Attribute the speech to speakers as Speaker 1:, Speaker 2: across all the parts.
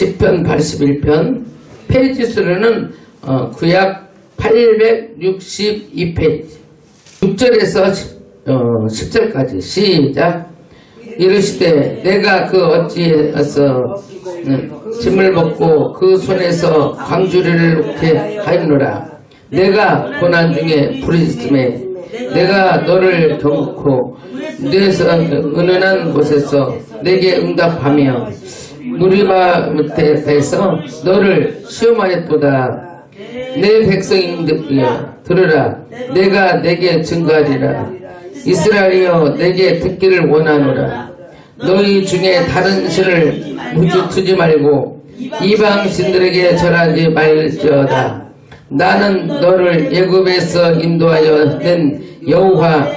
Speaker 1: 10편 81편 페이지 수로는 어, 구약 862페이지. 6절에서 10, 절까지 시작. 이르시되 내가 그 어찌해서 음, 짐을 벗고 그 손에서 광주리를 놓게 하였노라. 내가 고난 중에 부르짖음에 내가 너를 경고. 내에서 은은한 곳에서 내게 응답하며 누리마 밑에서 너를 시험하였도다. 내 백성인들이여 들으라. 내가 내게 증거하리라. 이스라엘이여 내게 듣기를 원하노라. 너희 중에 다른 신을 무주 두지 말고 이방 신들에게 절하지 말지어다. 나는 너를 예굽에서 인도하여 낸 여호와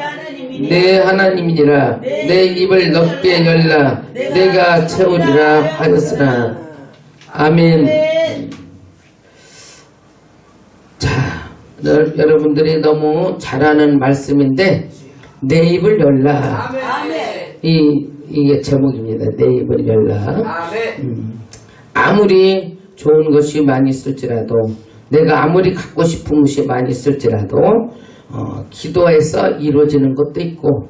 Speaker 1: 내 하나님이니라. 내 입을 넓게 열라. 내가 채우리라 하였으나. 아멘. 자 여- 여러분들이 너무 잘하는 말씀인데 내 입을 열라. 이 이게 제목입니다. 내 입을 열라. 음, 아무리 좋은 것이 많이 있을지라도 내가 아무리 갖고 싶은 것이 많이 있을지라도 어, 기도해서 이루어지는 것도 있고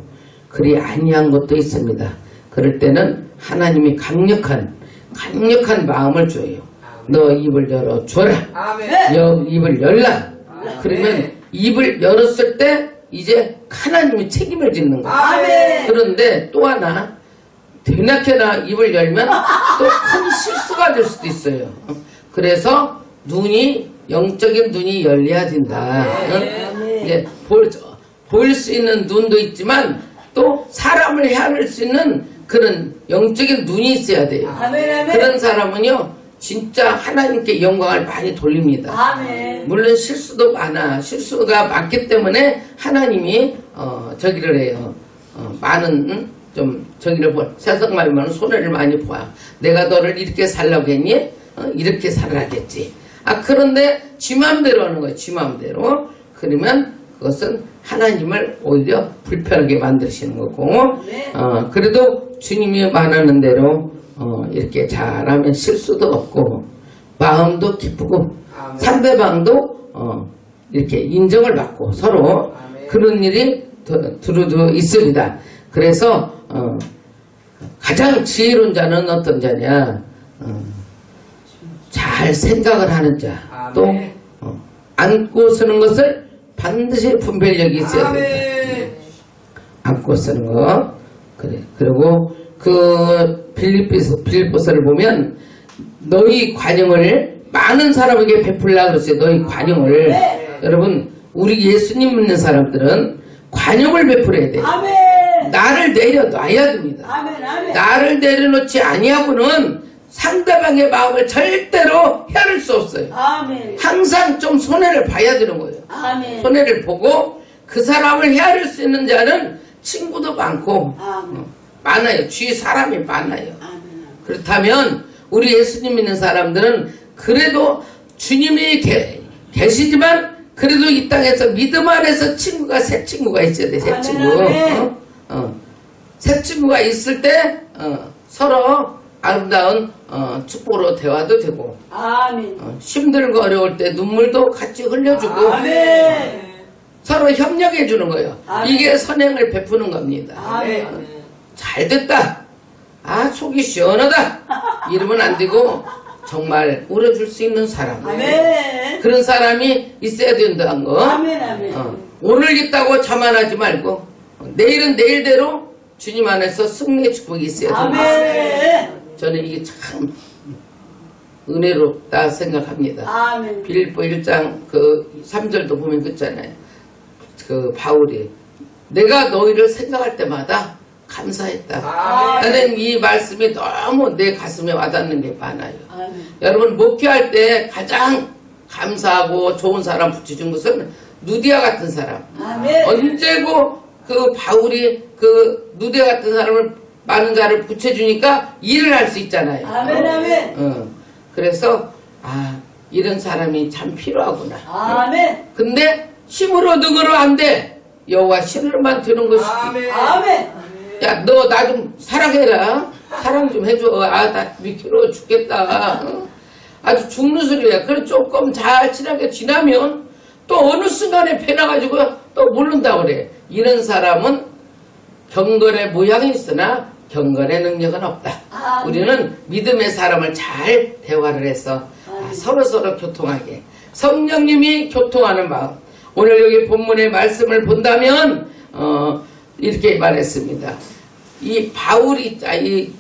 Speaker 1: 그리 아니한 것도 있습니다. 그럴 때는 하나님이 강력한 강력한 마음을 줘요. 너 입을 열어 줘라. 여, 입을 열라. 그러면 입을 열었을 때 이제 하나님이 책임을 짓는 거예요. 그런데 또 하나 되나케나 입을 열면 또 큰 실수가 될 수도 있어요. 그래서 눈이 영적인 눈이 열려야 된다. 응? 이제 볼, 보일 수 있는 눈도 있지만 또 사람을 헤아릴 수 있는 그런 영적인 눈이 있어야 돼요. 그런 사람은요 진짜 하나님께 영광을 많이 돌립니다. 물론 실수도 많아. 실수가 많기 때문에 하나님이 어, 저기를 해요. 어, 많은 응? 좀 저기를 보 세상 말면 손해를 많이 보아. 내가 너를 이렇게 살라고 했니? 어, 이렇게 살아야겠지. 아 그런데 지 마음대로 하는 거예요. 지 마음대로. 그러면 그것은 하나님을 오히려 불편하게 만드시는 거고. 어, 그래도 주님이 말하는 대로 어, 이렇게 잘하면 실수도 없고 마음도 기쁘고 상대방도 어, 이렇게 인정을 받고 서로 그런 일이 더- 두루두 있습니다. 그래서 어, 가장 지혜로운 자는 어떤 자냐? 어, 잘 생각을 하는 자, 또 어, 안고 쓰는 것을 반드시 분별력이 있어야 된다. 안고 쓰는 거. 그래. 그리고 그 빌립보서 빌립보서를 보면 너희 관용을 많은 사람에게 베풀라 그랬어요. 너희 관용을. 여러분, 우리 예수님 믿는 사람들은 관용을 베풀어야 돼요. 나를 내려놔야 됩니다. 나를 내려놓지 아니하고는 상대방의 마음을 절대로 헤아릴 수 없어요. 항상 좀 손해를 봐야 되는 거예요. 손해를 보고 그 사람을 헤아릴 수 있는 자는 친구도 많고 어, 많아요. 주위 사람이 많아요. 그렇다면 우리 예수님 믿는 사람들은 그래도 주님이 계, 계시지만 그래도 이 땅에서 믿음 안에서 친구가 새 친구가 있어야 돼. 새
Speaker 2: 아멘,
Speaker 1: 친구.
Speaker 2: 아멘.
Speaker 1: 어? 어. 새 친구가 있을 때 어, 서로 아름다운 어, 축복으로 대화도 되고 어, 힘들고 어려울 때 눈물도 같이 흘려주고 서로 협력해 주는 거예요.
Speaker 2: 아멘.
Speaker 1: 이게 선행을 베푸는 겁니다. 잘 됐다. 아 속이 시원하다. 이러면 안 되고 정말 울어줄 수 있는 사람. 그런 사람이 있어야 된다는 거. 어, 오늘 있다고 자만하지 말고 어, 내일은 내일대로 주님 안에서 승리의 축복이 있어야 됩니다. 저는 이게 참 은혜롭다 생각합니다. 빌보 1장 그 3절도 보면 그렇잖아요. 그 바울이 내가 너희를 생각할 때마다 감사했다. 나는 이 말씀이 너무 내 가슴에 와닿는 게 많아요. 여러분 목회할 때 가장 감사하고 좋은 사람 붙여준 것은 누디아 같은 사람. 언제고 그 바울이 그 누디아 같은 사람을 많은 자를 붙여주니까 일을 할 수 있잖아요. 어, 그래서 아 이런 사람이 참 필요하구나. 근데 힘으로 능으로 안 돼. 여호와 신으로만 되는 것이지. 야너 나 좀 사랑해라. 사랑 좀 해줘. 아, 나 미끄러워 죽겠다. 어? 아주 죽는 소리야. 그래 조금 잘 친하게 지나면 또 어느 순간에 배나가지고 또 모른다 그래. 이런 사람은 경건의 모양이 있으나 경건의 능력은 없다.
Speaker 2: 아,
Speaker 1: 우리는 믿음의 사람을 잘 대화를 해서 아, 서로 서로 교통하게 성령님이 교통하는 마음. 오늘 여기 본문의 말씀을 본다면 어, 이렇게 말했습니다. 이 바울이 아, 이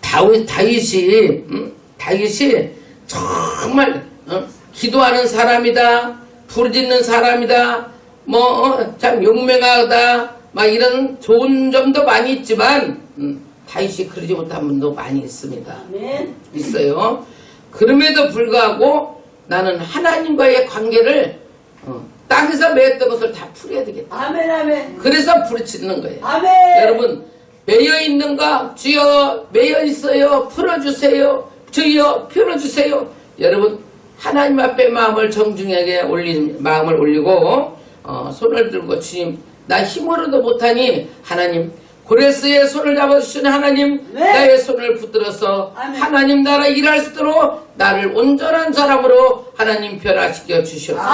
Speaker 1: 다윗 다윗이 음? 다윗이 정말 어? 기도하는 사람이다, 부르짖는 사람이다, 뭐 참 용맹하다, 막 이런 좋은 점도 많이 있지만 음, 다윗이 그러지 못한 분도 많이 있습니다.
Speaker 2: 아멘.
Speaker 1: 있어요. 그럼에도 불구하고 나는 하나님과의 관계를 어, 땅에서 맺었던 것을 다 풀어야 되겠다.
Speaker 2: 아멘, 아멘.
Speaker 1: 그래서 부르짖는 거예요.
Speaker 2: 아멘.
Speaker 1: 여러분 매여 있는가 주여 매여 있어요 풀어주세요 주여 풀어주세요 여러분 하나님 앞에 마음을 정중하게 올린 마음을 올리고 어, 손을 들고 주님 나 힘으로도 못하니 하나님 고레스의 손을 잡아주시는 하나님
Speaker 2: 네.
Speaker 1: 나의 손을 붙들어서
Speaker 2: 아멘.
Speaker 1: 하나님 나라 일할 수 있도록 나를 온전한 사람으로 하나님 변화시켜 주시옵소서.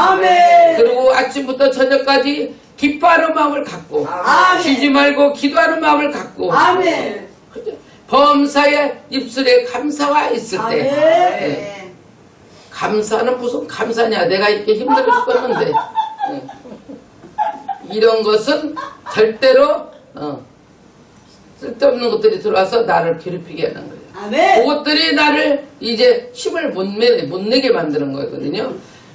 Speaker 1: 그리고 아침부터 저녁까지 기뻐하는 마음을 갖고
Speaker 2: 아멘.
Speaker 1: 쉬지 말고 기도하는 마음을 갖고
Speaker 2: 아멘.
Speaker 1: 범사의 입술에 감사가 있을 때
Speaker 2: 아멘.
Speaker 1: 예. 감사는 무슨 감사냐 내가 이렇게 힘들어 죽겠는데 예. 이런 것은 절대로 어, 쓸데없는 것들이 들어와서 나를 괴롭히게 하는 거예요
Speaker 2: 아멘.
Speaker 1: 그것들이 나를 이제 힘을 못, 내, 못 내게 만드는 거거든요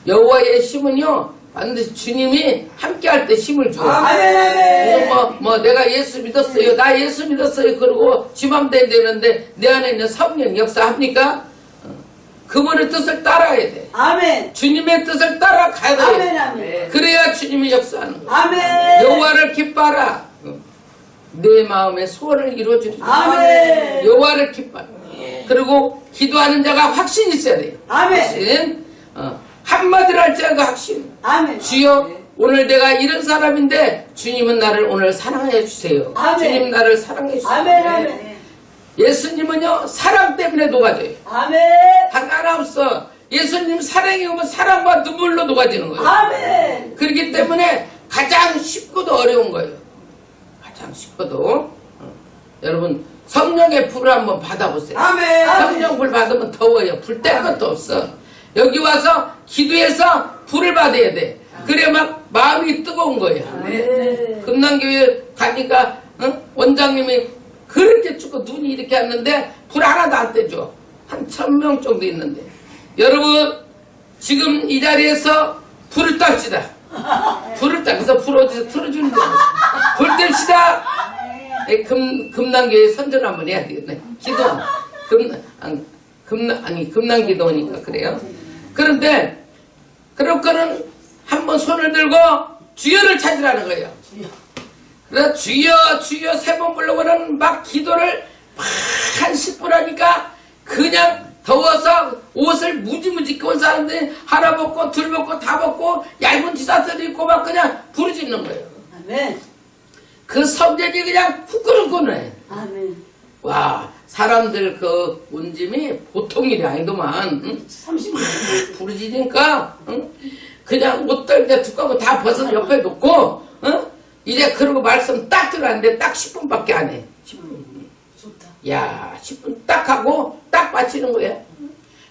Speaker 1: 여호와의 힘은요 반드시 주님이 함께 할 때 힘을 줘요
Speaker 2: 아멘,
Speaker 1: 뭐, 뭐 내가 예수 믿었어요. 나 예수 믿었어요. 그러고 지맘대로 되는데 내 안에 있는 성령 역사합니까? 어. 그분의 뜻을 따라야 돼.
Speaker 2: 아멘.
Speaker 1: 주님의 뜻을 따라가야 돼.
Speaker 2: 아멘, 아멘.
Speaker 1: 그래야 주님이 역사하는 거야.
Speaker 2: 아멘.
Speaker 1: 여호와를 기뻐하라. 어. 내 마음의 소원을 이루어주는 거야.
Speaker 2: 아멘.
Speaker 1: 여호와를 기뻐하라. 그리고 기도하는 자가 확신이 있어야 돼요.
Speaker 2: 아멘.
Speaker 1: 확신. 어. 한마디로 할지 않고 확신.
Speaker 2: 아멘.
Speaker 1: 주여 오늘 내가 이런 사람인데 주님은 나를 오늘 사랑해 주세요.
Speaker 2: 아멘.
Speaker 1: 주님 나를 사랑해 주세요.
Speaker 2: 아멘, 아멘.
Speaker 1: 예수님은요 사랑 때문에 녹아져요.
Speaker 2: 아멘.
Speaker 1: 단 하나 없어. 예수님 사랑이 오면 사랑과 눈물로 녹아지는 거예요.
Speaker 2: 아멘.
Speaker 1: 그렇기 때문에 가장 쉽고도 어려운 거예요. 가장 쉽고도 어. 여러분 성령의 불을 한번 받아보세요.
Speaker 2: 아멘.
Speaker 1: 성령 불 받으면 더워요. 불 뗄 것도 없어. 여기 와서 기도해서 불을 받아야 돼. 그래 막 마음이 뜨거운 거예요.
Speaker 2: 아멘.
Speaker 1: 금남교회 가니까 어? 원장님이 그렇게 춥고 눈이 이렇게 왔는데 불 하나도 안 떼줘. 한 천 명 정도 있는데. 여러분 지금 이 자리에서 불을 떱시다. 불을 떼서 불 어디서 틀어주는데 불 뗍시다. 에, 금, 금남교회 선전 한번 해야 되겠네. 기도. 금, 아니, 금, 아니, 금남기도니까 그래요. 그런데, 그렇거는 한번 손을 들고 주여를 찾으라는 거예요. 그래서 주여, 주여 세번 부르고는 막 기도를 막 한 10분 하니까 그냥 더워서 옷을 무지무지 입고 온 사람들이 하나 벗고 둘 벗고 다 벗고 얇은 티셔츠를 입고 막 그냥 부르짖는 거예요.
Speaker 2: 아멘.
Speaker 1: 그 성적이 그냥 후끈후끈해.
Speaker 2: 아멘.
Speaker 1: 와, 사람들 그 운짐이 보통 일이 아니더만. 응?
Speaker 2: 30분.
Speaker 1: 부르짖으니까 응? 그냥 옷들 두꺼운 거다 벗어 옆에 놓고 응? 이제 그러고 말씀 딱 들어왔는데 딱 10분밖에 안 해. 10분.
Speaker 2: 좋다.
Speaker 1: 야, 10분 딱 하고 딱 마치는 거야.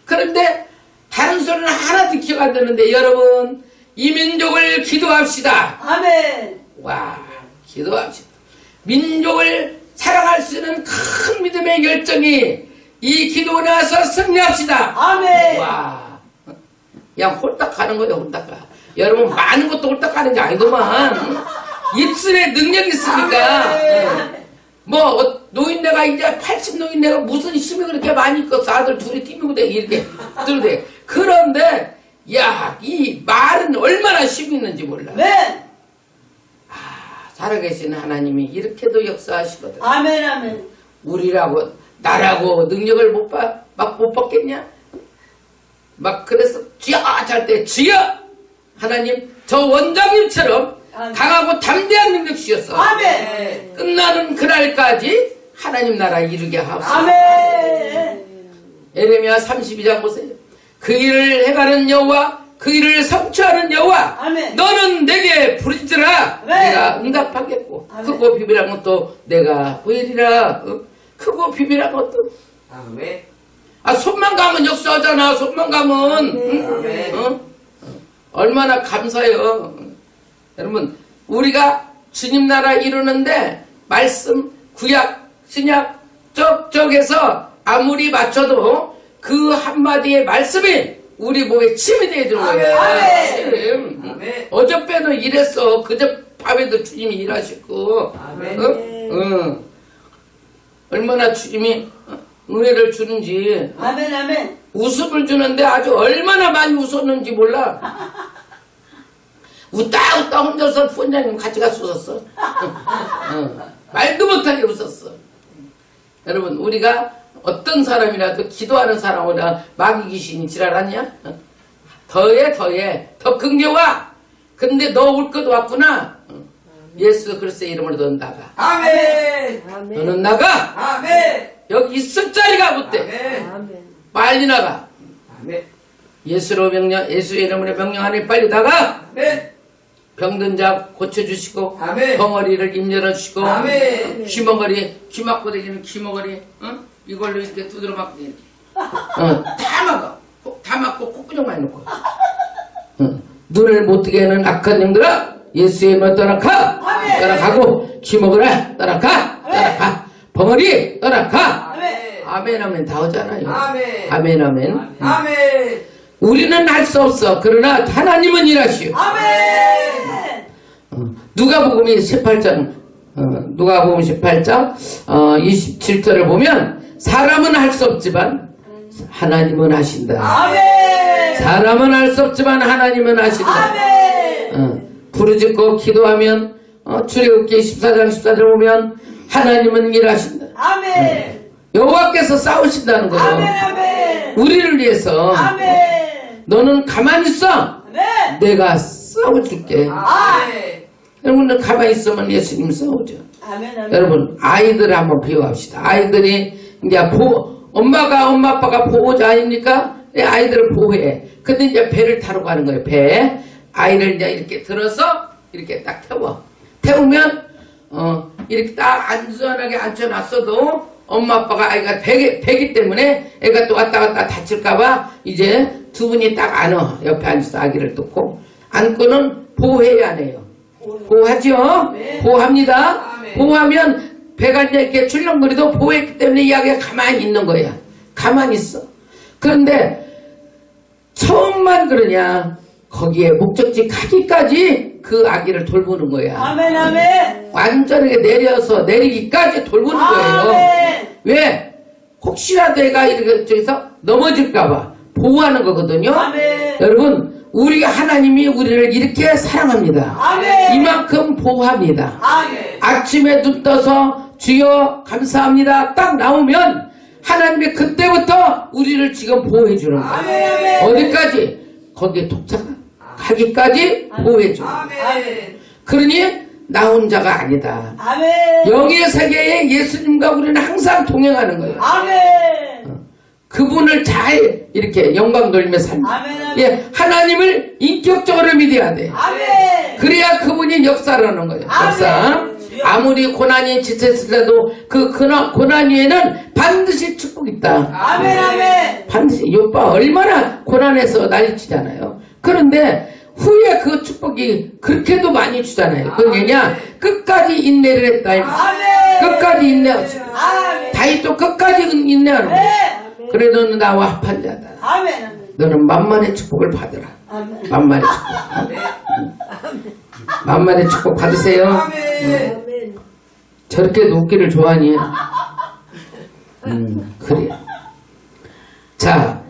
Speaker 1: 그런데 다른 소리는 하나도 기억 안 드는데 여러분 이 민족을 기도합시다.
Speaker 2: 아멘.
Speaker 1: 와, 기도합시다. 민족을 사랑할 수 있는 큰 믿음의 결정이 이 기도에 나서 승리합시다.
Speaker 2: 아멘.
Speaker 1: 와, 그냥 홀딱 가는 거예요, 홀딱 가. 여러분, 많은 것도 홀딱 가는 게 아니더만. 입술에 능력이 있으니까.
Speaker 2: 아멘.
Speaker 1: 예. 뭐, 어, 노인네가 이제 80 노인네가 무슨 힘이 그렇게 많이 있고, 아들 둘이 뛰고 돼, 이렇게 들대. 그런데, 야, 이 말은 얼마나 힘이 있는지 몰라.
Speaker 2: 아멘.
Speaker 1: 살아계신 하나님이 이렇게도 역사하시거든.
Speaker 2: 아멘. 아멘.
Speaker 1: 우리라고 나라고 능력을 못 봐, 막못 받겠냐? 막 그래서 주여 잘때 주여 하나님 저 원장님처럼. 강하고 담대한 능력 주셨어.
Speaker 2: 아멘.
Speaker 1: 끝나는 그날까지 하나님 나라 이루게 하옵소서.
Speaker 2: 아멘.
Speaker 1: 에레미야 32장 보세요. 그 일을 해가는 여호와 그 일을 성취하는 여호와
Speaker 2: 아멘.
Speaker 1: 너는 내게 부르짖으라. 내가 응답하겠고
Speaker 2: 아멘.
Speaker 1: 크고 비밀한 것도 내가 보이리라 어? 크고 비밀한 것도
Speaker 3: 아멘.
Speaker 1: 아 손만 가면 역사하잖아 손만 가면 응?
Speaker 3: 아멘.
Speaker 1: 어? 어. 얼마나 감사해요 여러분 우리가 주님 나라 이루는데 말씀 구약 신약 쪽 쪽에서 아무리 맞춰도 그 한마디의 말씀이 우리 몸에 침이 되어 주는 거예요
Speaker 2: 아멘.
Speaker 1: 침.
Speaker 3: 아멘.
Speaker 1: 어저께도 일했어 그저 밤에도 주님이 일하시고
Speaker 3: 아멘.
Speaker 1: 어? 어. 얼마나 주님이 어, 은혜를 주는지
Speaker 2: 아멘. 아멘.
Speaker 1: 웃음을 주는데 아주 얼마나 많이 웃었는지 몰라. 웃다 웃다 혼자서 부원장님 같이 가서 웃었어. 어, 말도 못하게 웃었어. 여러분 우리가 어떤 사람이라도 기도하는 사람보다 마귀 귀신이 지랄하냐? 어? 더해 더해 더 긍겨와. 근데 너 올 것도 왔구나. 어. 예수 그리스도의 이름으로 넌 나가.
Speaker 3: 아멘.
Speaker 1: 너는 나가.
Speaker 3: 아멘.
Speaker 1: 여기 있을 자리가 못돼.
Speaker 3: 아멘.
Speaker 1: 빨리 나가.
Speaker 3: 아멘.
Speaker 1: 예수로 명령, 예수의 이름으로 명령하니 빨리 나가!
Speaker 3: 아멘.
Speaker 1: 병든 자 고쳐주시고,
Speaker 3: 아멘.
Speaker 1: 벙어리를 입 열어주시고,
Speaker 3: 아멘.
Speaker 1: 귀머거리, 귀 막고 다니는 귀머거리, 어? 이걸로 이렇게 두드려 막고 이렇게. 어, 다 막아. 코- 다 막고 콧구멍 많이 놓고. 어, 눈을 못 뜨게 하는 악한 영들아, 예수의 이름으로 떠나가!
Speaker 2: 아멘.
Speaker 1: 떠나가고, 귀머거라, 떠나가! 떠나가! 벙어리, 떠나가!
Speaker 3: 아멘.
Speaker 1: 아멘 다 오잖아요.
Speaker 3: 아멘.
Speaker 1: 아멘 하면.
Speaker 3: 아멘.
Speaker 1: 우리는 할 수 없어. 그러나 하나님은 일하시오.
Speaker 2: 아멘.
Speaker 1: 어, 누가복음이 18장 어, 누가복음 18장 어, 27절을 보면 사람은 할 수 없지만 하나님은 하신다.
Speaker 2: 아멘.
Speaker 1: 사람은 할 수 없지만 하나님은 하신다.
Speaker 2: 아멘.
Speaker 1: 어, 부르짖고 기도하면 어, 출애굽기 14장 14절 보면 하나님은 일하신다.
Speaker 2: 아멘.
Speaker 1: 여호와께서 싸우신다는 거예요.
Speaker 2: 아멘. 아멘.
Speaker 1: 우리를 위해서
Speaker 2: 아멘.
Speaker 1: 너는 가만히 있어.
Speaker 2: 아멘.
Speaker 1: 내가 싸워줄게.
Speaker 3: 아멘.
Speaker 1: 여러분 들 가만히 있으면 예수님 싸우죠.
Speaker 2: 아멘. 아멘.
Speaker 1: 여러분 아이들을 한번 비유합시다. 아이들이 이제 보 엄마가 엄마 아빠가 보호자 아닙니까? 예, 아이들을 보호해. 근데 이제 배를 타러 가는 거예요. 배 아이를 이제 이렇게 들어서 이렇게 딱 태워. 태우면 어 이렇게 딱 안전하게 앉혀놨어도 엄마 아빠가 아이가 배기, 배기 때문에 애가 또 왔다 갔다 다칠까봐 이제 두 분이 딱 안어 옆에 앉아서 아기를 놓고 안고는 보호해야 해요. 보호하죠? 보호합니다.
Speaker 3: 아멘.
Speaker 1: 보호하면 배가 이제 이렇게 출렁거리도 보호했기 때문에 이 아기가 가만히 있는 거야. 가만히 있어. 그런데 처음만 그러냐? 거기에 목적지 가기까지 그 아기를 돌보는 거야.
Speaker 2: 아멘. 아멘.
Speaker 1: 완전하게 내려서 내리기까지 돌보는 거예요.
Speaker 2: 아멘.
Speaker 1: 왜? 혹시라도 애가 이렇게 저기서 넘어질까봐 보호하는 거거든요.
Speaker 2: 아멘.
Speaker 1: 여러분, 우리가 하나님이 우리를 이렇게 사랑합니다.
Speaker 2: 아멘.
Speaker 1: 이만큼 보호합니다.
Speaker 2: 아멘.
Speaker 1: 아침에 눈 떠서 주여 감사합니다. 딱 나오면 하나님이 그때부터 우리를 지금 보호해 주는 거예요.
Speaker 2: 아멘.
Speaker 1: 어디까지? 거기에 독자 가 가기까지 보호해 주는 거예요.
Speaker 3: 아멘.
Speaker 1: 그러니 나 혼자가 아니다.
Speaker 2: 아멘.
Speaker 1: 영의 세계에 예수님과 우리는 항상 동행하는 거예요.
Speaker 2: 아멘.
Speaker 1: 그분을 잘 이렇게 영광 돌리며 삽니다.
Speaker 2: 아멘. 아멘.
Speaker 1: 예, 하나님을 인격적으로 믿어야 돼.
Speaker 2: 아멘.
Speaker 1: 그래야 그분이 역사를 하는 거예요.
Speaker 2: 아멘.
Speaker 1: 역사. 아무리 고난이 지쳤을때도 그 고난, 고난 위에는 반드시 축복이 있다.
Speaker 2: 아멘. 아멘.
Speaker 1: 반드시 이 오빠 얼마나 고난에서 난리치잖아요. 그런데 후에 그 축복이 그렇게도 많이 주잖아요. 그건 왜냐? 끝까지 인내를 했다.
Speaker 2: 아멘.
Speaker 1: 끝까지 인내하지.
Speaker 2: 아멘.
Speaker 1: 다윗도 끝까지 인내하는 거예요.
Speaker 2: 네.
Speaker 1: 그래 너는 나와 합한 자다.
Speaker 2: 아멘. 아멘.
Speaker 1: 너는 만만의 축복을 받으라.
Speaker 2: 아멘.
Speaker 1: 만만의 축복. 만만의 축복 받으세요.
Speaker 3: 아멘.
Speaker 1: 저렇게 웃기를 좋아하니? 음, 그래. 자,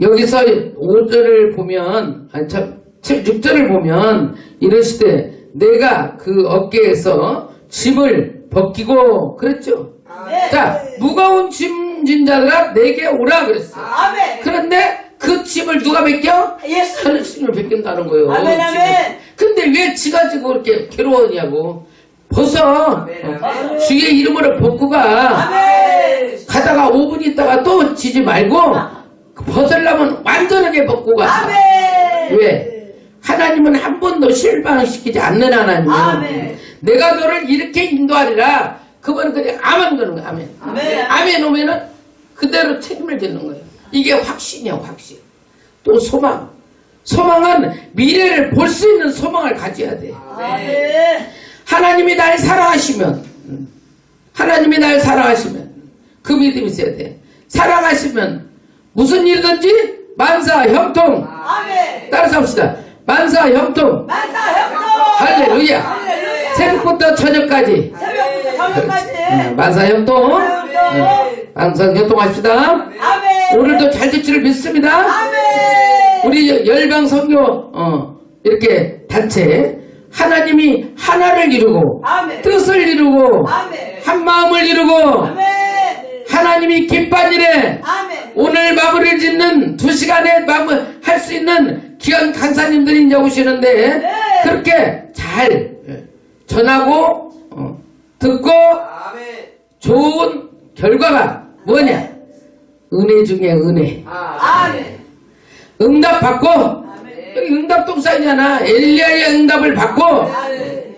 Speaker 1: 여기서 5절을 보면, 아니, 저, 7, 6절을 보면, 이러시되, 내가 그 어깨에서 짐을 벗기고, 그랬죠?
Speaker 2: 네.
Speaker 1: 자, 무거운 짐 진 자들아, 내게 오라, 그랬어.
Speaker 2: 아멘.
Speaker 1: 그런데 그 짐을 누가 벗겨?
Speaker 2: 예수.
Speaker 1: 하늘님을 벗긴다는 거예요.
Speaker 2: 아멘, 아멘.
Speaker 1: 근데 왜 지가 지고 그렇게 괴로워하냐고. 벗어.
Speaker 3: 아멘.
Speaker 1: 어, 주의 이름으로 벗고 가.
Speaker 2: 아멘.
Speaker 1: 가다가 5분 있다가 또 지지 말고 벗으려면 완전하게 벗고 가.
Speaker 2: 아멘.
Speaker 1: 왜? 하나님은 한 번도 실망시키지 않는 하나님이에요.
Speaker 2: 아멘.
Speaker 1: 내가 너를 이렇게 인도하리라. 그거는 그냥 아멘 그는 거야. 아멘.
Speaker 2: 아멘.
Speaker 1: 아멘 오면은 그대로 책임을 지는 거예요. 이게 확신이야, 확신. 또 소망. 소망은 미래를 볼 수 있는 소망을 가져야 돼.
Speaker 2: 아멘.
Speaker 1: 하나님이 날 사랑하시면, 음, 하나님이 날 사랑하시면, 그 믿음이 있어야 돼. 사랑하시면, 무슨 일이든지 만사 형통.
Speaker 2: 아멘.
Speaker 1: 따라서 합시다. 만사 형통.
Speaker 2: 만사 협동.
Speaker 1: 할렐루야.
Speaker 2: 할렐루야.
Speaker 1: 새벽부터 저녁까지.
Speaker 2: 새벽부터 저녁까지.
Speaker 1: 음, 만사 형통.
Speaker 2: 협동.
Speaker 1: 만사 형통합시다.
Speaker 2: 아멘.
Speaker 1: 오늘도 잘 될지를 믿습니다. 우리 열방 선교 어, 이렇게 단체 하나님이 하나를 이루고. 뜻을 이루고. 한 마음을 이루고. 하나님이 기뻐한 일에. 오늘 마무리를 짓는 두 시간에 마무리 할수 있는 귀한 간사님들이 이제 오시는데
Speaker 2: 네.
Speaker 1: 그렇게 잘 전하고 어, 듣고
Speaker 3: 아멘.
Speaker 1: 좋은 결과가 뭐냐 은혜 중에 은혜
Speaker 2: 아멘.
Speaker 1: 응답 받고
Speaker 2: 아멘.
Speaker 1: 여기 응답 동사이잖아. 엘리야의 응답을 받고
Speaker 2: 아멘.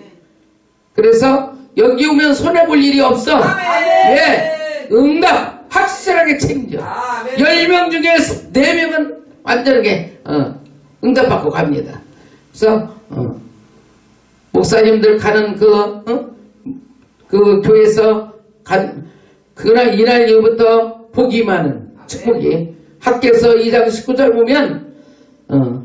Speaker 1: 그래서 여기 오면 손해 볼 일이 없어.
Speaker 2: 아멘.
Speaker 1: 예, 응답 확실하게 책임져.
Speaker 3: 아멘.
Speaker 1: 10명 중에 4명은 완전하게 어, 응답 받고 갑니다. 그래서 어, 목사님들 가는 그, 어? 그 교회에서 간, 그날 이날 이후부터 복이 많은 축복이 학교에서 2장 19절 보면 어,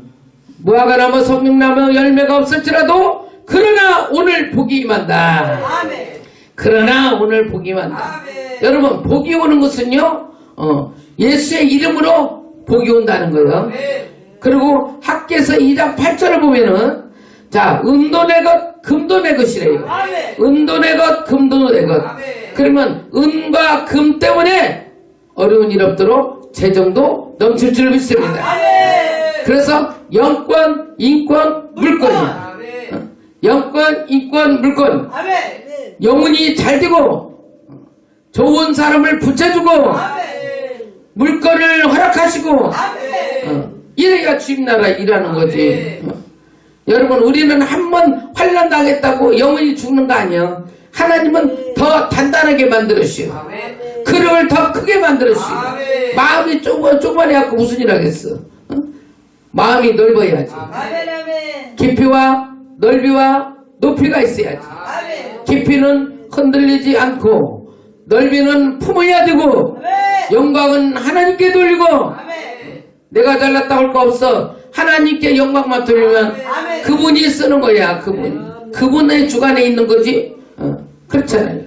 Speaker 1: 무화과 나무 성령나무 열매가 없을지라도 그러나 오늘 복이 임한다.
Speaker 2: 아멘.
Speaker 1: 그러나 오늘 복이 임한다.
Speaker 3: 아멘.
Speaker 1: 여러분 복이 오는 것은요 어, 예수의 이름으로 복이 온다는 거예요.
Speaker 3: 아멘.
Speaker 1: 그리고 학계에서 2장 8절을 보면은 자 은도 내 것 금도 내 것이래요. 은도 내 것 금도 내 것. 그러면 은과 금 때문에 어려운 일 없도록 재정도 넘칠 줄 믿습니다. 그래서 영권, 인권, 물권이야.
Speaker 3: 아멘.
Speaker 1: 영권, 인권, 물권. 영혼이 잘 되고 좋은 사람을 붙여주고. 물건을 허락하시고. 어, 이래야 주님 나라 일하는 거지. 어. 여러분 우리는 한 번 환란 당했다고 영원히 죽는 거 아니야. 하나님은 더 단단하게 만들으시오. 그릇을 더 크게 만들으시오. 마음이 조금 조그만해갖고 무슨 일 하겠어. 어? 마음이 넓어야지. 깊이와 넓이와 높이가 있어야지. 깊이는 흔들리지 않고 넓이는 품어야 되고. 영광은 하나님께 돌리고. 내가 잘났다 할 거 없어 하나님께 영광만 돌리면. 그분이 쓰는 거야 그분이 그분의 주관에 있는 거지 어, 그렇잖아요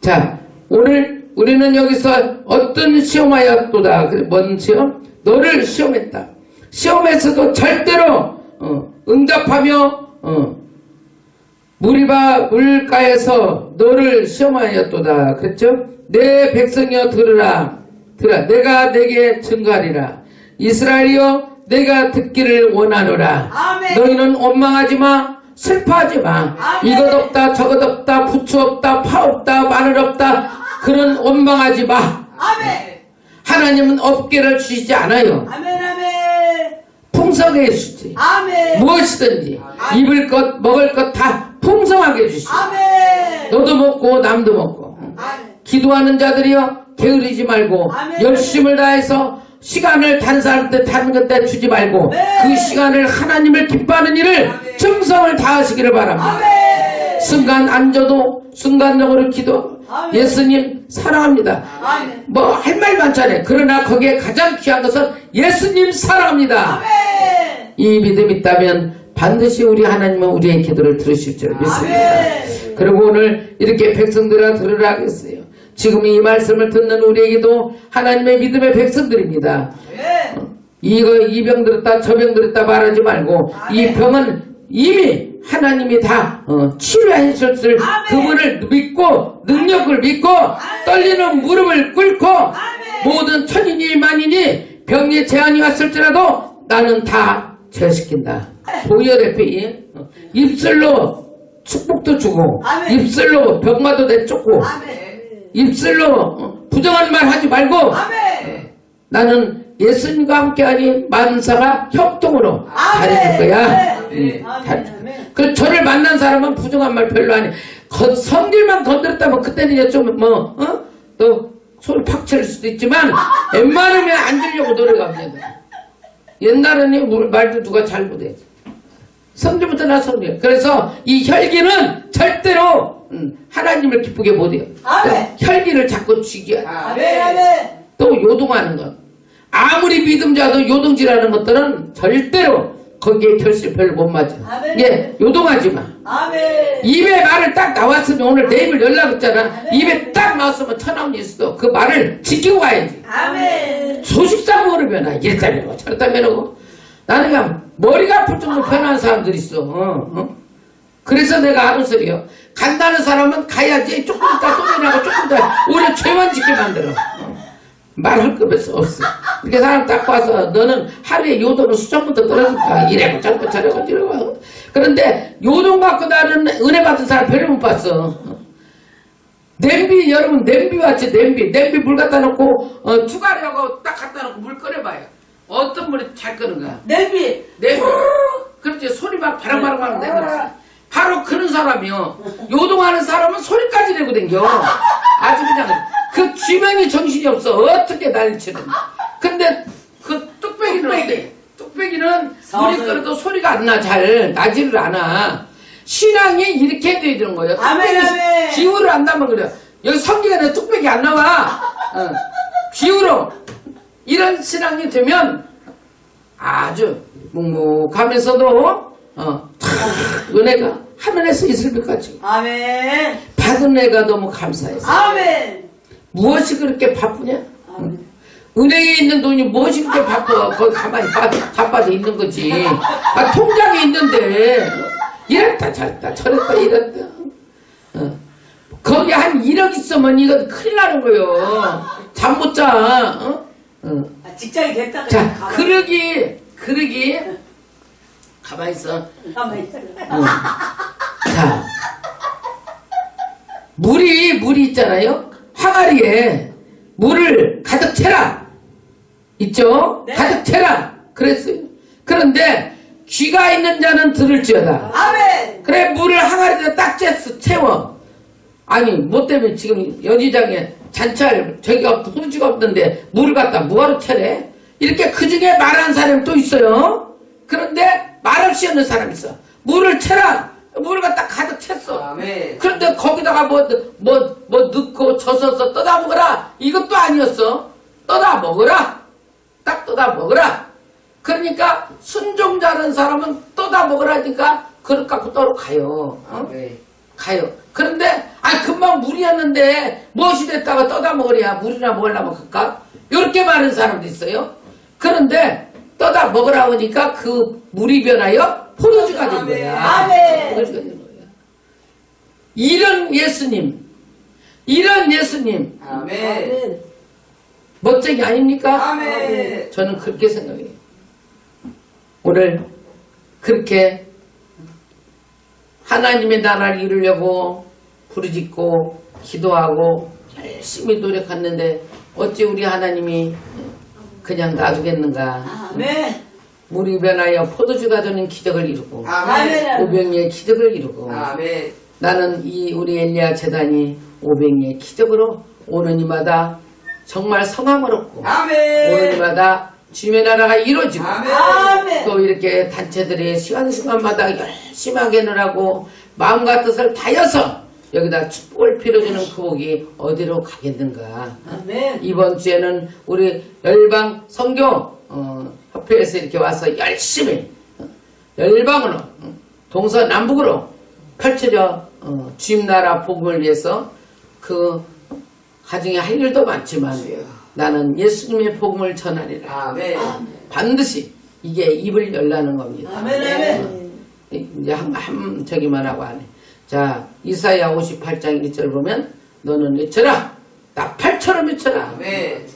Speaker 1: 자 오늘 우리는 여기서 어떤 시험하였도다 뭔 시험? 너를 시험했다 시험에서도 절대로 어, 응답하며 어, 무리바 물가에서 너를 시험하였도다. 그랬죠? 내 백성이여 들으라. 들으라. 내가 내게 증거하리라. 이스라엘이여 내가 듣기를 원하노라.
Speaker 2: 아멘.
Speaker 1: 너희는 원망하지 마. 슬퍼하지 마.
Speaker 2: 아멘.
Speaker 1: 이것 없다. 저것 없다. 부추 없다. 파 없다. 마늘 없다. 그런 원망하지 마.
Speaker 2: 아멘.
Speaker 1: 하나님은 업계를 주시지 않아요.
Speaker 2: 아멘. 아멘.
Speaker 1: 풍성하게 해주시지.
Speaker 2: 아멘.
Speaker 1: 무엇이든지 입을 것 먹을 것 다 풍성하게 해주시오.
Speaker 2: 아멘.
Speaker 1: 너도 먹고 남도 먹고
Speaker 2: 아멘.
Speaker 1: 기도하는 자들이여 게으르지 말고
Speaker 2: 아멘.
Speaker 1: 열심을 다해서 시간을 다른 사람한테 다른 것때 주지 말고
Speaker 2: 네.
Speaker 1: 그 시간을 하나님을 기뻐하는 일을
Speaker 3: 아멘.
Speaker 1: 정성을 다하시기를 바랍니다.
Speaker 2: 아멘.
Speaker 1: 순간 앉아도 순간적으로 기도
Speaker 2: 아멘.
Speaker 1: 예수님 사랑합니다. 뭐 할 말 많잖아요. 그러나 거기에 가장 귀한 것은 예수님 사랑합니다.
Speaker 2: 아멘.
Speaker 1: 이 믿음이 있다면 반드시 우리 하나님은 우리의 기도를 들으실 줄 믿습니다.
Speaker 2: 아멘.
Speaker 1: 그리고 오늘 이렇게 백성들아 들으라 하겠어요. 지금 이 말씀을 듣는 우리에게도 하나님의 믿음의 백성들입니다.
Speaker 2: 네.
Speaker 1: 이거 이 병 들었다 저 병 들었다 말하지 말고 이
Speaker 2: 아멘.
Speaker 1: 병은 이미 하나님이 다 어, 치료하셨을
Speaker 2: 아멘.
Speaker 1: 그분을 믿고 능력을 믿고 떨리는 무릎을 꿇고 모든 천인이 만인이 병의 제한이 왔을지라도 나는 다 제시킨다. 보혈의 피 어, 입술로 축복도 주고
Speaker 2: 아멘.
Speaker 1: 입술로 병마도 내쫓고
Speaker 2: 아멘.
Speaker 1: 입술로 어, 부정한 말 하지 말고
Speaker 2: 아멘.
Speaker 1: 나는 예수님과 함께하니 만사가 협동으로. 잘해줄 거야.
Speaker 2: 아멘.
Speaker 1: 응,
Speaker 2: 아멘.
Speaker 1: 잘-
Speaker 2: 아멘.
Speaker 1: 그 저를 만난 사람은 부정한 말 별로. 거- 성질만 건드렸다면 그때는 이제 좀뭐 어? 또 소리 팍칠 수도 있지만 웬만하면 안 주려고 노력합니다. 옛날에는 물- 말도 누가 잘 못해. 성질부터 나 성질. 그래서 이 혈기는 절대로 음, 하나님을 기쁘게 못해요.
Speaker 2: 아멘.
Speaker 1: 혈기를 자꾸 쥐게 해.
Speaker 2: 아멘. 아멘.
Speaker 1: 또 요동하는 것. 아무리 믿음자도 요동질하는 것들은 절대로 거기에 결실 별로 못 맞아.
Speaker 2: 아멘.
Speaker 1: 예, 요동하지 마.
Speaker 2: 아멘.
Speaker 1: 입에 말을 딱 나왔으면 오늘 내 입을 열라고 했잖아. 입에 딱 나왔으면 천하운이 있어. 그 말을 지키고 가야지.
Speaker 2: 아멘.
Speaker 1: 소식상 모르면 아, 이랬다 이러고 저랬다 이러고 나는 그냥 머리가 아플 정도로 변한 사람들이 있어. 어, 어? 그래서 내가 하는 소리요. 간다는 사람은 가야지 조금 있다 또 내려가고 조금 더 오히려 죄만 짓게 만들어. 어. 말할 것이 없어. 이렇게 사람 딱 봐서 너는 하루에 요도는 수정부터 떨어질까 이래고 저래고 저래고 저래고 그런데 요동 갖고 나는 은혜 받은 사람 별로 못 봤어. 냄비 여러분 냄비 왔지 냄비 냄비 물 갖다 놓고 어, 투가리하고 딱 갖다 놓고 물 끓여봐요 어떤 물이 잘 끓는가
Speaker 2: 냄비.
Speaker 1: 냄비 그렇지 소리 막 바람바람 내고 바로 그런 사람이요 요동하는 사람은 소리까지 내고 댕겨 아주 그냥 그 쥐면이 정신이 없어 어떻게 난리치는 근데 그 뚝배기는 어때 뚝배기는 물이. 끓어도 소리가 안 나 잘 나지를 않아 신앙이 이렇게 돼야 되는 거예요
Speaker 2: 아멘.
Speaker 1: 기울을 안다면 그래. 여기 성기가 내 뚝배기 안 나와. 어. 기울어. 이런 신앙이 되면 아주 묵묵하면서도 어, 탁 은혜가 하늘에서 있을 것 같죠.
Speaker 2: 아멘.
Speaker 1: 받은 애가 너무 감사해서.
Speaker 2: 아멘.
Speaker 1: 무엇이 그렇게 바쁘냐?
Speaker 2: 아멘.
Speaker 1: 은행에 있는 돈이 무엇이 그렇게 바빠? 거기 가만히 빠, 가빠져 있는 거지. 아, 통장에 있는데 이랬다 저랬다 저랬다 이랬다. 어. 거기 한 1억 있으면 이거 큰일 나는 거요. 잠 못 자. 어? 어.
Speaker 2: 아, 직장이 됐다.
Speaker 1: 자,
Speaker 2: 가만히-
Speaker 1: 그러기 그러기 가만히 있어.
Speaker 2: 가만히 있어.
Speaker 1: 어. 자, 물이 물이 있잖아요. 항아리에 물을 가득 채라. 있죠?
Speaker 2: 네.
Speaker 1: 가득 채라. 그랬어요. 그런데 귀가 있는 자는 들을지어다.
Speaker 2: 아멘.
Speaker 1: 그래 물을 항아리에 딱 쬐어 채워. 아니 뭐 때문에 지금 연희장에 잔치할 저기가 소지가 없는데 물을 갖다 뭐하러 채래? 이렇게 그 중에 말하는 사람이 또 있어요. 그런데 말없이 하는 사람이 있어. 물을 채라. 물을 갖다 가득 챘어.
Speaker 3: 아멘.
Speaker 1: 그런데 거기다가 뭐, 뭐, 뭐 넣고 젖어서 떠다 먹어라. 이것도 아니었어. 떠다 먹어라. 딱 떠다 먹어라. 그러니까 순종자는 사람은 떠다 먹으라니까 그릇 갖고 떠러 가요. 어? 가요. 그런데 아 금방 물이었는데 무엇이 됐다가 떠다 먹으랴 물이나 먹으려면 갈까? 이렇게 말하는 사람도 있어요. 그런데 떠다 먹으라 하니까 그 물이 변하여 포도주가 된 거야.
Speaker 2: 아멘.
Speaker 1: 포도주가 된 거야. 이런 예수님, 이런 예수님
Speaker 3: 아멘.
Speaker 1: 멋쟁이 아닙니까?
Speaker 3: 아멘.
Speaker 1: 저는 그렇게 생각해요. 오늘 그렇게 하나님의 나라를 이루려고 부르짖고 기도하고 열심히 노력했는데 어찌 우리 하나님이 그냥 놔두겠는가?
Speaker 2: 아멘.
Speaker 1: 물이 변하여 포도주가 되는 기적을 이루고
Speaker 3: 아멘.
Speaker 1: 오병이의 기적을 이루고
Speaker 3: 아멘.
Speaker 1: 나는 이 우리 엘리야 재단이 오병이의 기적으로 오는 이마다 정말 성함을 얻고 오는
Speaker 3: 아멘.
Speaker 1: 이마다 주님의 나라가 이루어지고
Speaker 2: 아멘.
Speaker 1: 또 이렇게 단체들이 시간시간마다 열심히 하게느라고 마음과 뜻을 다여서 여기다 축복을 빌어주는 그 복이 어디로 가겠는가
Speaker 2: 아멘.
Speaker 1: 이번 주에는 우리 열방 선교 어, 협회에서 이렇게 와서 열심히 어, 열방으로 어, 동서남북으로 펼쳐져 어, 주님 나라 복음을 위해서 그 가정에 할 일도 많지만 나는 예수님의 복음을 전하리라
Speaker 3: 아멘.
Speaker 1: 반드시 이게 입을 열라는 겁니다.
Speaker 2: 아멘. 아멘.
Speaker 1: 이제 한, 한 저기만 하고 안 해. 자, 이사야 58장 1절 보면 너는 외쳐라. 나팔처럼 외쳐라.
Speaker 3: 아멘.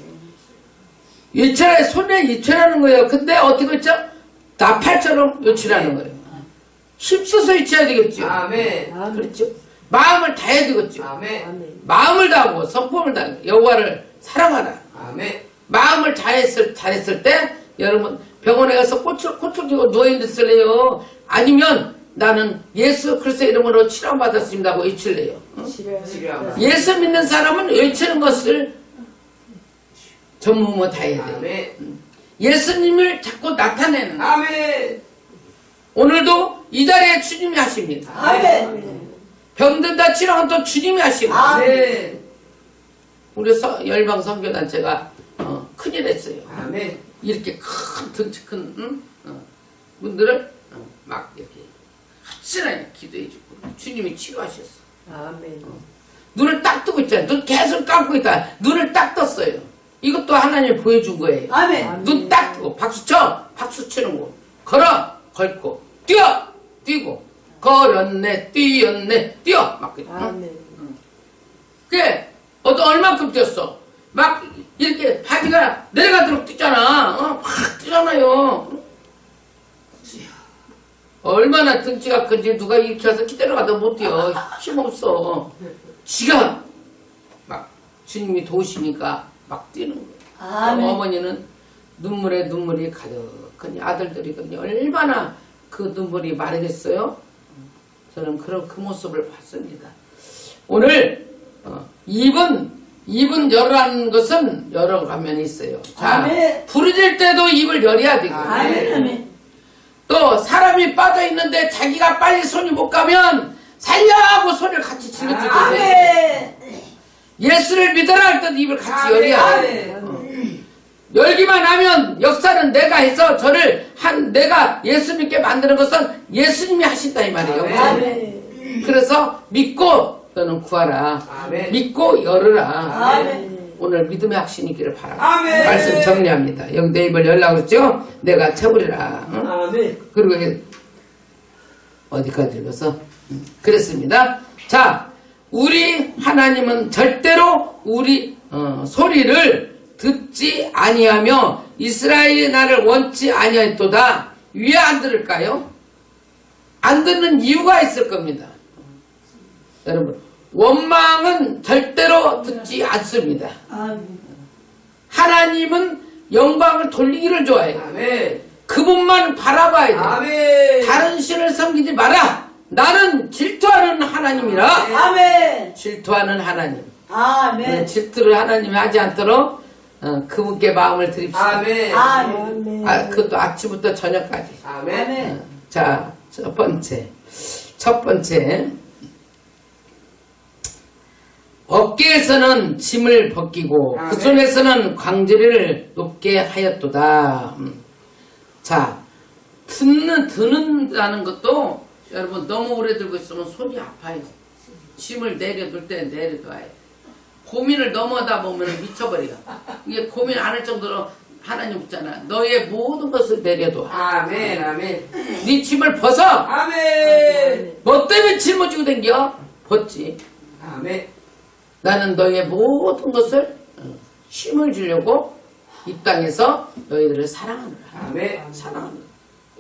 Speaker 1: 외쳐라. 손에 외쳐라는 거예요. 근데 어떻게 외쳐? 나팔처럼 외치라는 거예요. 힘써서 잊혀야 되겠죠.
Speaker 4: 아멘.
Speaker 3: 아멘.
Speaker 1: 그렇죠. 마음을 다해야 되겠죠.
Speaker 4: 아멘.
Speaker 3: 아멘.
Speaker 1: 마음을 다하고 성품을 다하고 여호와를 사랑하라.
Speaker 4: 아멘.
Speaker 1: 마음을 다했을 다했을 때 여러분 병원에 가서 꽃을 꽃을 쥐고 누워 있을래요. 아니면 나는 예수 그리스도 이름으로 치료받았습니다고 외칠래요. 어?
Speaker 4: 치료하라.
Speaker 1: 예수 믿는 사람은 외치는 것을 전무후무 다 해야 돼요.
Speaker 4: 아멘.
Speaker 1: 예수님을 자꾸 나타내는
Speaker 4: 아멘.
Speaker 1: 오늘도 이 자리에 주님이 하십니다.
Speaker 2: 아멘.
Speaker 1: 병든 다 치료는 또 주님이 하시고
Speaker 4: 아멘.
Speaker 1: 우리 서- 열방 선교단체가 어, 큰일 했어요.
Speaker 4: 아멘.
Speaker 1: 이렇게 큰 덩치 큰 응? 어, 분들을 어, 막 이렇게 확실하게 기도해 주고 주님이 치료하셨어.
Speaker 3: 아멘.
Speaker 1: 눈을 딱 뜨고 있잖아요. 눈 계속 감고 있다. 눈을 딱 떴어요. 이것도 하나님 보여준 거예요.
Speaker 2: 아멘.
Speaker 1: 눈 딱 뜨고 박수 쳐 박수 치는 거 걸어 걸고 뛰어 뛰고 걸었네 뛰었네 뛰어 막 그래. 응?
Speaker 3: 아멘.
Speaker 1: 그게 어떤 얼만큼 뛰었어 막 이렇게 바지가 내려가도록 뛰잖아 어? 확 뛰잖아요 얼마나 등치가 큰지 누가 이렇게 해서 기다려가도 못 뛰어 힘없어 지가 막 주님이 도우시니까 막 뛰는 거예요
Speaker 2: 아멘.
Speaker 1: 어머니는 눈물에 눈물이 가득하니 아들들이 얼마나 그 눈물이 마르겠어요? 저는 그런 그 모습을 봤습니다. 오늘 어, 입은 입은 열라는 것은 여러 가면이 있어요. 자,
Speaker 2: 아멘.
Speaker 1: 부르질 때도 입을 열어야 되고
Speaker 2: 아멘.
Speaker 1: 사람이 빠져 있는데 자기가 빨리 손이 못 가면 살려 하고 손을 같이 질러주게 돼요.
Speaker 2: 아멘.
Speaker 1: 예수를 믿어라 할 때도 입을 같이 열어야 돼요.
Speaker 4: 아멘.
Speaker 1: 열기만 하면 역사는 내가 해서 저를 한 내가 예수 믿게 만드는 것은 예수님이 하신다 이 말이에요.
Speaker 4: 아멘.
Speaker 1: 그래서 믿고 너는 구하라. 믿고 열으라. 오늘 믿음의 확신이 기를 바랍니다.
Speaker 4: 아멘.
Speaker 1: 말씀 정리합니다. 내 입을 열라고 그랬죠? 내가 쳐버리라. 응?
Speaker 4: 아멘.
Speaker 1: 그리고 어디까지 읽어서 음, 그랬습니다. 자, 우리 하나님은 절대로 우리 어, 소리를 듣지 아니하며 이스라엘이 나를 원치 아니하였도다. 왜 안 들을까요? 안 듣는 이유가 있을 겁니다. 여러분, 원망은 절대로 듣지 않습니다.
Speaker 2: 아멘.
Speaker 1: 하나님은 영광을 돌리기를 좋아해요.
Speaker 4: 아멘.
Speaker 1: 그분만 바라봐야.
Speaker 4: 아멘.
Speaker 1: 다른 신을 섬기지 마라. 나는 질투하는 하나님이라.
Speaker 2: 아멘.
Speaker 1: 질투하는 하나님.
Speaker 2: 아멘.
Speaker 1: 질투를 하나님이 하지 않도록 어, 그분께 마음을 드립시다.
Speaker 4: 아멘.
Speaker 2: 아멘.
Speaker 3: 아,
Speaker 1: 그것도 아침부터 저녁까지.
Speaker 4: 아멘.
Speaker 2: 아멘.
Speaker 1: 자, 첫 번째. 첫 번째. 어깨에서는 짐을 벗기고 그
Speaker 4: 아멘.
Speaker 1: 손에서는 광주리를 높게 하였도다. 음. 자, 듣는, 듣는다는 것도 여러분 너무 오래 들고 있으면 손이 아파요. 짐을 내려둘 때 내려둬야 돼. 고민을 넘어다 보면 미쳐버려. 이게 고민 안 할 정도로 하나님 있잖아. 너의 모든 것을 내려둬.
Speaker 4: 아멘. 아멘.
Speaker 1: 네 짐을 벗어.
Speaker 4: 아멘.
Speaker 1: 뭐 때문에 짊어지고 댕겨? 벗지.
Speaker 4: 아멘.
Speaker 1: 나는 너의 모든 것을 어, 힘을 주려고 이 땅에서 너희들을 사랑하노라.
Speaker 4: 아멘.
Speaker 1: 사랑하노라.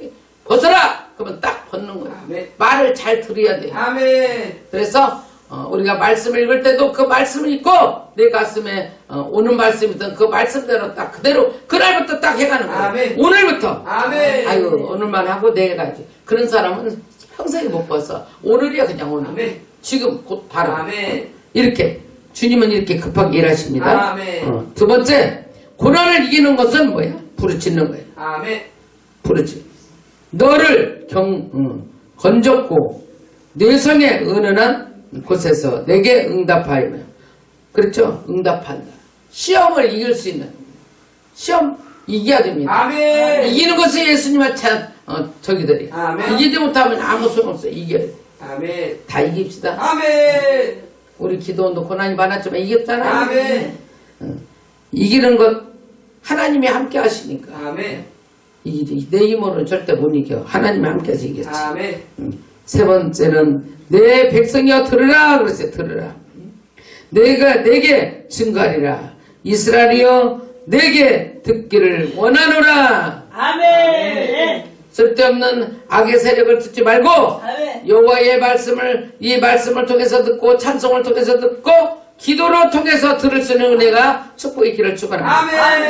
Speaker 1: 예, 벗어라! 그러면 딱 벗는 거야.
Speaker 4: 아멘.
Speaker 1: 말을 잘 들어야 돼.
Speaker 4: 아멘.
Speaker 1: 그래서 어, 우리가 말씀을 읽을 때도 그 말씀을 읽고 내 가슴에 어, 오는 말씀이든 그 말씀대로 딱 그대로 그날부터 딱 해가는 거야.
Speaker 4: 아멘.
Speaker 1: 오늘부터.
Speaker 4: 아멘.
Speaker 1: 아유 오늘만 하고 내일 가지. 그런 사람은 평생에 못 벗어. 오늘이야 그냥 오늘.
Speaker 4: 아멘.
Speaker 1: 지금 곧 바로.
Speaker 4: 아멘.
Speaker 1: 이렇게 주님은 이렇게 급하게 일하십니다.
Speaker 4: 아멘.
Speaker 1: 어, 두 번째 고난을 이기는 것은 뭐야? 부르짖는 거예요.
Speaker 4: 아멘.
Speaker 1: 부르짖. 너를 경 음, 건졌고 뇌성에 은은한 곳에서 내게 응답하여. 그렇죠? 응답한다. 시험을 이길 수 있는 시험 이겨야 됩니다.
Speaker 4: 아멘.
Speaker 1: 이기는 것이 예수님의 차, 어, 저기들이.
Speaker 4: 아멘.
Speaker 1: 이기지 못하면 아무 소용없어. 이겨야 돼.
Speaker 4: 아멘.
Speaker 1: 다 이깁시다.
Speaker 4: 아멘.
Speaker 1: 우리 기도원도 고난이 많았지만 이겼잖아요.
Speaker 4: 아멘.
Speaker 1: 이기는 것 하나님이 함께 하시니까
Speaker 4: 아멘.
Speaker 1: 이기지. 내 힘으로는 절대 못 이겨. 하나님이 함께 해서 이겼지.
Speaker 4: 아멘.
Speaker 1: 음. 세 번째는 내 백성이여 들으라 그랬어요. 들으라. 내가 내게 증가하리라. 이스라엘이여 내게 듣기를 원하노라.
Speaker 2: 아멘.
Speaker 1: 쓸데없는 악의 세력을 듣지 말고. 여호와의 말씀을 이 말씀을 통해서 듣고 찬송을 통해서 듣고 기도를 통해서 들을 수 있는 은혜가 축복의 길을 축원합니다.